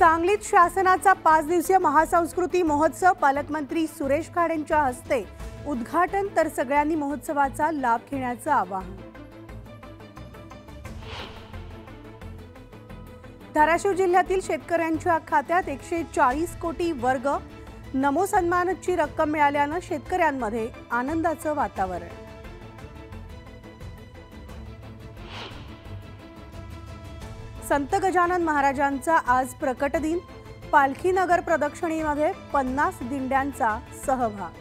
सांगलीत शासनाचा पाच दिवसीय महासंस्कृती महोत्सव पालकमंत्री सुरेश खाडेंच्या हस्ते उद्घाटन तर सगळ्यांनी महोत्सवाचा लाभ घेण्याचं आवाहन. धाराशिव जिल्ह्यातील शेतकऱ्यांच्या खात्यात एकशे चाळीस कोटी वर्ग नमो सन्मानची रक्कम मिळाल्यानं शेतकऱ्यांमध्ये आनंदाचं वातावरण. संत गजानन महाराजांचा आज प्रकट दिन. पालखी नगर प्रदक्षिणेमध्ये पन्नास दिंड्यांचा सहभाग.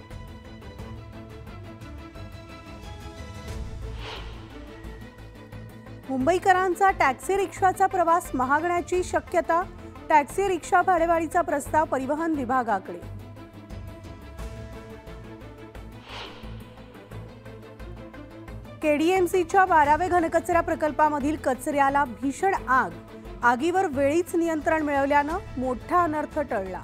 मुंबईकरांचा टॅक्सी रिक्षाचा प्रवास महागण्याची शक्यता. टॅक्सी रिक्षा भाडेवाढीचा प्रस्ताव परिवहन विभागाकडे. केडीएमसीच्या बारावे घनकचरा प्रकल्पामधील कचऱ्याला भीषण आग. आगीवर वेळीच नियंत्रण मिळवल्यानं मोठा अनर्थ टळला.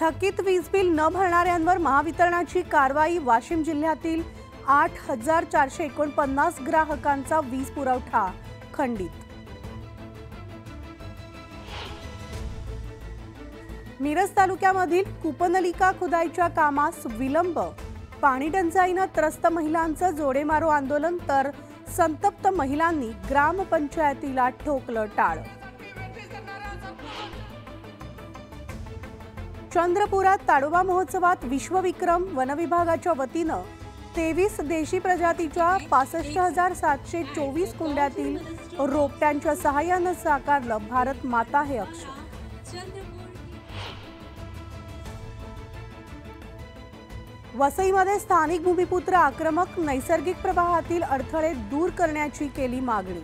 थकीत वीज बिल न भरणाऱ्यांवर महावितरणाची कारवाई. वाशिम जिल्ह्यातील आठ हजार चारशे एकोणपन्नास ग्राहकांचा वीज पुरवठा खंडित मिरज तालुक्यामधील कुपनलिका खुदाईच्या कामास विलंब. पाणी टंचाईनं त्रस्त महिलांचं जोडेमारो आंदोलन तर संतप्त महिलांनी ग्रामपंचायतीला ठोकलं टाळ. चंद्रपुरात ताडोबा महोत्सवात विश्वविक्रम वनविभागाच्या वतीनं तेवीस देशी प्रजातीच्या पासष्ट हजार सातशे चोवीस कुंड्यातील रोपट्यांच्या सहाय्यानं साकारलं भारत माता हे अक्षर. वसईमध्ये स्थानिक भूमिपुत्र आक्रमक नैसर्गिक प्रवाहातील अडथळे दूर करण्याची केली मागणी.